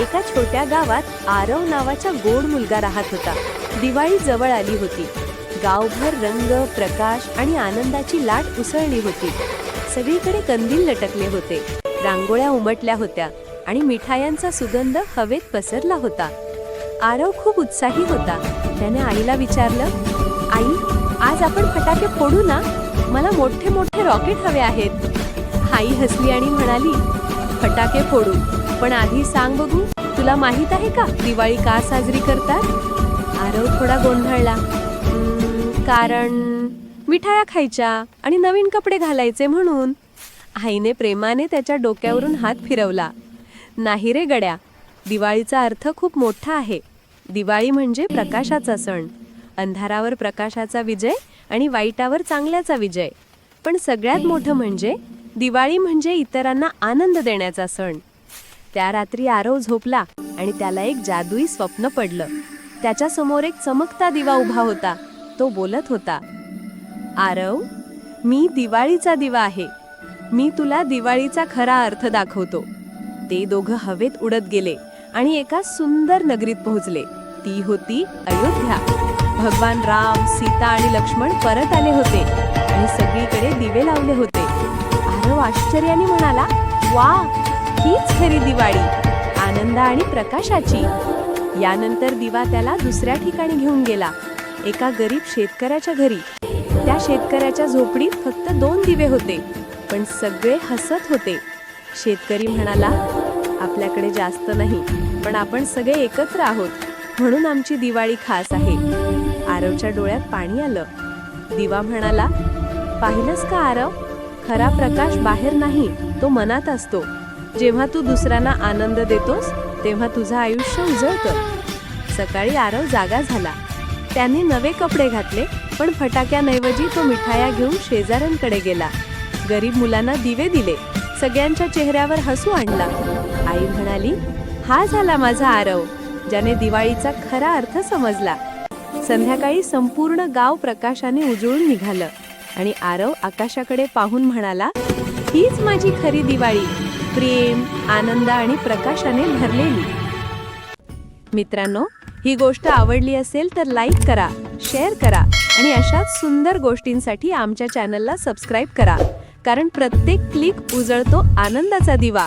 एका छोट्या गावात आरव नावाचा गोड मुलगा राहत होता. दिवाळी जवळ आली होती. गावभर रंग प्रकाश आणि आनंदाची लाट उसळली होती. सगळीकडे कंदील लटकले होते. रांगोळ्या उमटल्या होत्या आणि मिठायांचा सुगंध हवेत पसरला होता. आरव खूप उत्साही होता. त्याने आईला विचारलं आई आज आपण फटाके फोडू ना? मला मोठे मोठे रॉकेट हवे आहेत. आई हसली आणि म्हणाली फटाके फोडू. पण आधी सांग बघू. तुला माहीत आहे का दिवाळी का साजरी करतात? आरव थोडा गोंधळला. कारण मिठाया खायच्या आणि नवीन कपडे घालायचे म्हणून. आईने प्रेमाने त्याच्या डोक्यावरून हात फिरवला. नाही रे गड्या दिवाळीचा अर्थ खूप मोठा आहे. दिवाळी म्हणजे प्रकाशाचा सण. अंधारावर प्रकाशाचा विजय आणि वाईटावर चांगल्याचा विजय. पण सगळ्यात मोठं म्हणजे दिवाळी म्हणजे इतरांना आनंद देण्याचा सण. त्या रात्री आरव झोपला आणि त्याला एक जादुई स्वप्न पडलं. त्याच्यासमोर एक चमकता दिवा उभा होता. तो बोलत होता आरव मी दिवाळीचा दिवा आहे. मी तुला दिवाळीचा खरा अर्थ दाखवतो. ते दोघं हवेत उडत गेले आणि एका सुंदर नगरीत पोहोचले. ती होती अयोध्या. भगवान राम सीता आणि लक्ष्मण परत आले होते आणि सगळीकडे दिवे लावले होते. आरव आश्चर्याने म्हणाला वा हीच खरी दिवाळी आनंद आणि प्रकाशाची. यानंतर दिवा त्याला दुसऱ्या ठिकाणी घेऊन गेला. एका गरीब शेतकऱ्याच्या घरी. त्या शेतकऱ्याच्या झोपडीत फक्त दोन दिवे होते पण सगळे हसत होते. शेतकरी म्हणाला आपल्याकडे जास्त नाही पण आपण सगळे एकत्र आहोत. म्हणून आमची दिवाळी खास आहे. आरवच्या डोळ्यात पाणी आलं. दिवा म्हणाला पाहिलंस का आरव? खरा प्रकाश बाहेर नाही तो मनात असतो. जेव्हा तू दुसऱ्यांना आनंद देतोस तेव्हा तुझं आयुष्य उजळतं. सकाळी आरव जागा झाला. त्याने नवे कपडे घातले पण फटाक्यांऐवजी तो मिठाया घेऊन शेजाऱ्यांकडे गेला. गरीब मुलांना दिवे दिले. सगळ्यांच्या चेहऱ्यावर हसू आणला. आई म्हणाली हा झाला माझा आरव ज्याने दिवाळीचा खरा अर्थ समजला. संध्याकाळी संपूर्ण गाव प्रकाशाने उजळून निघालं आणि आरव आकाशाकडे पाहून म्हणाला हीच माझी खरी दिवाळी. प्रेम आनंद आणि प्रकाशाने भरलेली. मित्रांनो ही गोष्ट आवडली असेल तर लाईक करा शेअर करा आणि अशाच सुंदर गोष्टींसाठी आमच्या चॅनलला सबस्क्राईब करा. कारण प्रत्येक क्लिक उजळतो आनंदाचा दिवा.